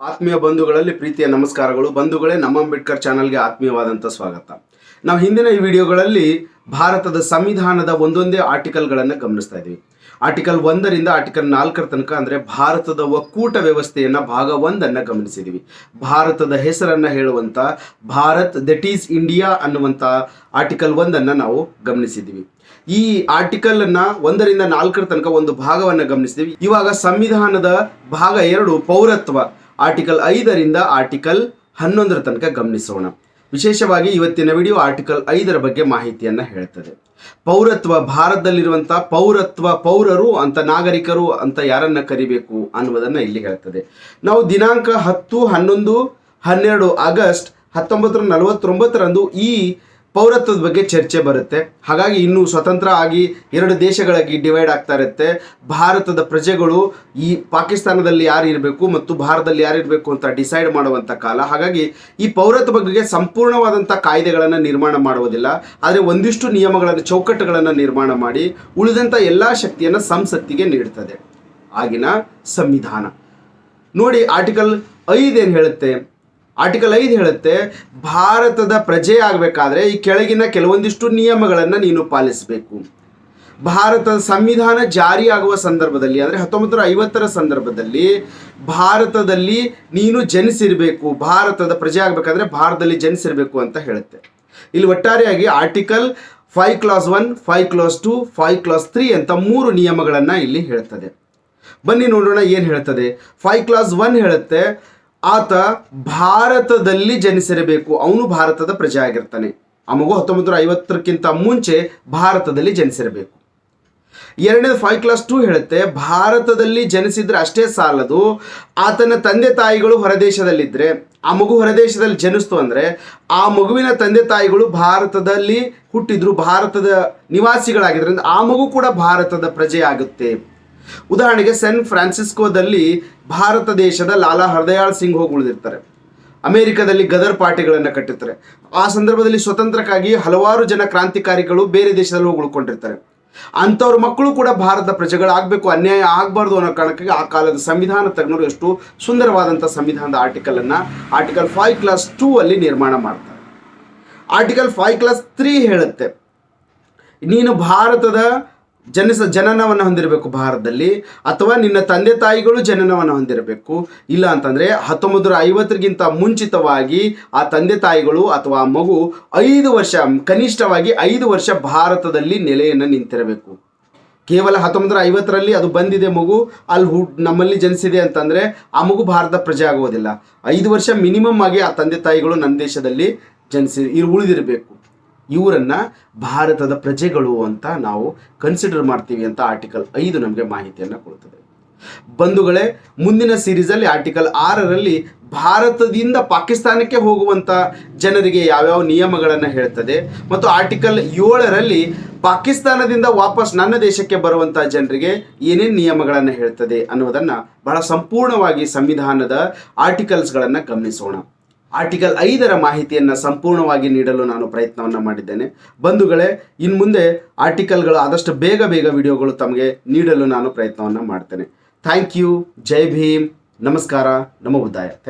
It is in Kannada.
ಆತ್ಮೀಯ ಬಂಧುಗಳಲ್ಲಿ ಪ್ರೀತಿಯ ನಮಸ್ಕಾರಗಳು. ಬಂಧುಗಳೇ, ನಮ್ಮ ಅಂಬೇಡ್ಕರ್ ಚಾನಲ್ಗೆ ಆತ್ಮೀಯವಾದಂಥ ಸ್ವಾಗತ. ನಾವು ಹಿಂದಿನ ಈ ವಿಡಿಯೋಗಳಲ್ಲಿ ಭಾರತದ ಸಂವಿಧಾನದ ಒಂದೊಂದೇ ಆರ್ಟಿಕಲ್ಗಳನ್ನು ಗಮನಿಸ್ತಾ ಇದ್ದೀವಿ ಆರ್ಟಿಕಲ್ ಒಂದರಿಂದ ಆರ್ಟಿಕಲ್ ನಾಲ್ಕರ ತನಕ ಅಂದರೆ ಭಾರತದ ಒಕ್ಕೂಟ ವ್ಯವಸ್ಥೆಯನ್ನು ಭಾಗ ಒಂದನ್ನು ಗಮನಿಸಿದ್ದೀವಿ ಭಾರತದ ಹೆಸರನ್ನು ಹೇಳುವಂಥ ಭಾರತ್ ದಟ್ ಈಸ್ ಇಂಡಿಯಾ ಅನ್ನುವಂಥ ಆರ್ಟಿಕಲ್ ಒಂದನ್ನು ನಾವು ಗಮನಿಸಿದ್ದೀವಿ ಈ ಆರ್ಟಿಕಲ್ ಅನ್ನ ಒಂದರಿಂದ ನಾಲ್ಕರ ತನಕ ಒಂದು ಭಾಗವನ್ನು ಗಮನಿಸಿದ್ದೀವಿ ಇವಾಗ ಸಂವಿಧಾನದ ಭಾಗ ಎರಡು, ಪೌರತ್ವ. ಆರ್ಟಿಕಲ್ ಐದರಿಂದ ಆರ್ಟಿಕಲ್ ಹನ್ನೊಂದರ ತನಕ ಗಮನಿಸೋಣ. ವಿಶೇಷವಾಗಿ ಇವತ್ತಿನ ವಿಡಿಯೋ ಆರ್ಟಿಕಲ್ ಐದರ ಬಗ್ಗೆ ಮಾಹಿತಿಯನ್ನು ಹೇಳ್ತದೆ. ಪೌರತ್ವ ಭಾರತದಲ್ಲಿರುವಂಥ ಪೌರತ್ವ ಪೌರರು ಅಂತ ನಾಗರಿಕರು ಅಂತ ಯಾರನ್ನ ಕರಿಬೇಕು ಅನ್ನುವುದನ್ನ ಇಲ್ಲಿ ಹೇಳ್ತದೆ. ನಾವು ದಿನಾಂಕ ಹತ್ತು, ಹನ್ನೊಂದು, ಹನ್ನೆರಡು ಆಗಸ್ಟ್ ಹತ್ತೊಂಬತ್ತು ನಲವತ್ತೊಂಬತ್ತರಂದು ಈ ಪೌರತ್ವದ ಬಗ್ಗೆ ಚರ್ಚೆ ಬರುತ್ತೆ. ಹಾಗಾಗಿ ಇನ್ನು ಸ್ವತಂತ್ರ ಆಗಿ ಎರಡು ದೇಶಗಳಾಗಿ ಡಿವೈಡ್ ಆಗ್ತಾ ಇರುತ್ತೆ. ಭಾರತದ ಪ್ರಜೆಗಳು ಈ ಪಾಕಿಸ್ತಾನದಲ್ಲಿ ಯಾರು ಇರಬೇಕು ಮತ್ತು ಭಾರತದಲ್ಲಿ ಯಾರು ಇರಬೇಕು ಅಂತ ಡಿಸೈಡ್ ಮಾಡುವಂಥ ಕಾಲ. ಹಾಗಾಗಿ ಈ ಪೌರತ್ವ ಬಗ್ಗೆ ಸಂಪೂರ್ಣವಾದಂಥ ಕಾಯ್ದೆಗಳನ್ನು ನಿರ್ಮಾಣ ಮಾಡುವುದಿಲ್ಲ. ಆದರೆ ಒಂದಿಷ್ಟು ನಿಯಮಗಳನ್ನು, ಚೌಕಟ್ಟುಗಳನ್ನು ನಿರ್ಮಾಣ ಮಾಡಿ ಉಳಿದಂಥ ಎಲ್ಲ ಶಕ್ತಿಯನ್ನು ಸಂಸತ್ತಿಗೆ ನೀಡುತ್ತದೆ ಆಗಿನ ಸಂವಿಧಾನ. ನೋಡಿ ಆರ್ಟಿಕಲ್ ಐದೇನು ಹೇಳುತ್ತೆ? ಆರ್ಟಿಕಲ್ ಐದು ಹೇಳುತ್ತೆ, ಭಾರತದ ಪ್ರಜೆ ಆಗಬೇಕಾದ್ರೆ ಈ ಕೆಳಗಿನ ಕೆಲವೊಂದಿಷ್ಟು ನಿಯಮಗಳನ್ನು ನೀನು ಪಾಲಿಸಬೇಕು. ಭಾರತದ ಸಂವಿಧಾನ ಜಾರಿಯಾಗುವ ಸಂದರ್ಭದಲ್ಲಿ, ಅಂದರೆ ಹತ್ತೊಂಬತ್ತು ನೂರ ಐವತ್ತರ ಸಂದರ್ಭದಲ್ಲಿ, ಭಾರತದಲ್ಲಿ ನೀನು ಜನಿಸಿರಬೇಕು, ಭಾರತದ ಪ್ರಜೆ ಆಗಬೇಕಾದ್ರೆ ಭಾರತದಲ್ಲಿ ಜನಿಸಿರಬೇಕು ಅಂತ ಹೇಳುತ್ತೆ. ಇಲ್ಲಿ ಒಟ್ಟಾರೆಯಾಗಿ article five clause one five clause two five clause three ಅಂತ ಮೂರು ನಿಯಮಗಳನ್ನು ಇಲ್ಲಿ ಹೇಳ್ತದೆ. ಬನ್ನಿ ನೋಡೋಣ ಏನು ಹೇಳ್ತದೆ. ಫೈವ್ ಕ್ಲಾಸ್ ಒನ್ ಹೇಳುತ್ತೆ ಆತ ಭಾರತದಲ್ಲಿ ಜನಿಸಿರಬೇಕು. ಅವನು ಭಾರತದ ಪ್ರಜೆ ಆಗಿರ್ತಾನೆ ಆ ಮಗು ಹತ್ತೊಂಬತ್ತು ನೂರ ಐವತ್ತಕ್ಕಿಂತ ಮುಂಚೆ ಭಾರತದಲ್ಲಿ ಜನಿಸಿರಬೇಕು. ಎರಡನೇ ಫೈವ್ ಕ್ಲಾಸ್ ಟೂ ಹೇಳುತ್ತೆ, ಭಾರತದಲ್ಲಿ ಜನಿಸಿದ್ರೆ ಅಷ್ಟೇ ಸಾಲದು, ಆತನ ತಂದೆ ತಾಯಿಗಳು ಹೊರದೇಶದಲ್ಲಿದ್ದರೆ ಆ ಮಗು ಹೊರದೇಶದಲ್ಲಿ ಜನಿಸ್ತು ಅಂದರೆ, ಆ ಮಗುವಿನ ತಂದೆ ತಾಯಿಗಳು ಭಾರತದಲ್ಲಿ ಹುಟ್ಟಿದ್ರು, ಭಾರತದ ನಿವಾಸಿಗಳಾಗಿದ್ದರಿಂದ ಆ ಮಗು ಕೂಡ ಭಾರತದ ಪ್ರಜೆ ಆಗುತ್ತೆ ಉದಾಹರಣೆಗೆ ಸ್ಯಾನ್ ಫ್ರಾನ್ಸಿಸ್ಕೋದಲ್ಲಿ ಭಾರತ ದೇಶದ ಲಾಲಾ ಹರ್ದಯಾಳ್ ಸಿಂಗ್ ಹೋಗಿ ಉಳಿದಿರ್ತಾರೆ ಅಮೆರಿಕದಲ್ಲಿ ಗದರ್ ಪಾರ್ಟಿಗಳನ್ನು ಕಟ್ಟಿರ್ತಾರೆ. ಆ ಸಂದರ್ಭದಲ್ಲಿ ಸ್ವತಂತ್ರಕ್ಕಾಗಿ ಹಲವಾರು ಜನ ಕ್ರಾಂತಿಕಾರಿಗಳು ಬೇರೆ ದೇಶದಲ್ಲಿ ಹೋಗಿ ಉಳ್ಕೊಂಡಿರ್ತಾರೆ ಅಂಥವ್ರ ಮಕ್ಕಳು ಕೂಡ ಭಾರತದ ಪ್ರಜೆಗಳಾಗಬೇಕು, ಅನ್ಯಾಯ ಆಗಬಾರ್ದು ಅನ್ನೋ ಕಾರಣಕ್ಕಾಗಿ ಆ ಕಾಲದ ಸಂವಿಧಾನ ತಜ್ಞರು ಎಷ್ಟು ಸುಂದರವಾದಂಥ ಸಂವಿಧಾನದ ಆರ್ಟಿಕಲನ್ನು ಆರ್ಟಿಕಲ್ ಫೈವ್ ಕ್ಲಾಸ್ ಟೂ ಅಲ್ಲಿ ನಿರ್ಮಾಣ ಮಾಡ್ತಾರೆ. ಆರ್ಟಿಕಲ್ ಫೈವ್ ಕ್ಲಾಸ್ ತ್ರೀ ಹೇಳುತ್ತೆ, ನೀನು ಭಾರತದ ಜನಿಸ ಜನನವನ್ನು ಹೊಂದಿರಬೇಕು ಭಾರತದಲ್ಲಿ, ಅಥವಾ ನಿನ್ನ ತಂದೆ ತಾಯಿಗಳು ಜನನವನ್ನು ಹೊಂದಿರಬೇಕು. ಇಲ್ಲ ಅಂತಂದರೆ ಹತ್ತೊಂಬತ್ತು ನೂರ ಐವತ್ತರಿಗಿಂತ ಮುಂಚಿತವಾಗಿ ಆ ತಂದೆ ತಾಯಿಗಳು ಅಥವಾ ಆ ಮಗು ಐದು ವರ್ಷ, ಕನಿಷ್ಠವಾಗಿ ಐದು ವರ್ಷ ಭಾರತದಲ್ಲಿ ನೆಲೆಯನ್ನು ನಿಂತಿರಬೇಕು. ಕೇವಲ ಹತ್ತೊಂಬತ್ತು ನೂರ ಐವತ್ತರಲ್ಲಿ ಅದು ಬಂದಿದೆ ಮಗು, ಅಲ್ಲಿ ಹುಡ್ ನಮ್ಮಲ್ಲಿ ಜನಿಸಿದೆ ಅಂತಂದರೆ ಆ ಮಗು ಭಾರತ ಪ್ರಜೆ ಆಗುವುದಿಲ್ಲ ಐದು ವರ್ಷ ಮಿನಿಮಮ್ ಆಗಿ ಆ ತಂದೆ ತಾಯಿಗಳು ನನ್ನ ದೇಶದಲ್ಲಿ ಜನಿಸಿ ಇರು ಉಳಿದಿರಬೇಕು. ಇವರನ್ನ ಭಾರತದ ಪ್ರಜೆಗಳು ಅಂತ ನಾವು ಕನ್ಸಿಡರ್ ಮಾಡ್ತೀವಿ ಅಂತ ಆರ್ಟಿಕಲ್ ಐದು ನಮಗೆ ಮಾಹಿತಿಯನ್ನು ಕೊಡ್ತದೆ. ಬಂಧುಗಳೇ, ಮುಂದಿನ ಸೀರೀಸಲ್ಲಿ ಆರ್ಟಿಕಲ್ ಆರರಲ್ಲಿ ಭಾರತದಿಂದ ಪಾಕಿಸ್ತಾನಕ್ಕೆ ಹೋಗುವಂಥ ಜನರಿಗೆ ಯಾವ್ಯಾವ ನಿಯಮಗಳನ್ನು ಹೇಳ್ತದೆ ಮತ್ತು ಆರ್ಟಿಕಲ್ ಏಳರಲ್ಲಿ ಪಾಕಿಸ್ತಾನದಿಂದ ವಾಪಸ್ ನನ್ನ ದೇಶಕ್ಕೆ ಬರುವಂಥ ಜನರಿಗೆ ಏನೇನು ನಿಯಮಗಳನ್ನು ಹೇಳ್ತದೆ ಅನ್ನೋದನ್ನು ಬಹಳ ಸಂಪೂರ್ಣವಾಗಿ ಸಂವಿಧಾನದ ಆರ್ಟಿಕಲ್ಸ್ಗಳನ್ನು ಗಮನಿಸೋಣ. ಆರ್ಟಿಕಲ್ ಐದರ ಮಾಹಿತಿಯನ್ನು ಸಂಪೂರ್ಣವಾಗಿ ನೀಡಲು ನಾನು ಪ್ರಯತ್ನವನ್ನು ಮಾಡಿದ್ದೇನೆ. ಬಂಧುಗಳೇ ಇನ್ನು ಮುಂದೆ ಆರ್ಟಿಕಲ್ಗಳು ಆದಷ್ಟು ಬೇಗ ಬೇಗ ವಿಡಿಯೋಗಳು ತಮಗೆ ನೀಡಲು ನಾನು ಪ್ರಯತ್ನವನ್ನು ಮಾಡ್ತೇನೆ. ಥ್ಯಾಂಕ್ ಯು ಜೈ ಭೀಮ್ ನಮಸ್ಕಾರ. ನಮ ಬುದ್ಧಾಯ. ಥ್ಯಾಂಕ್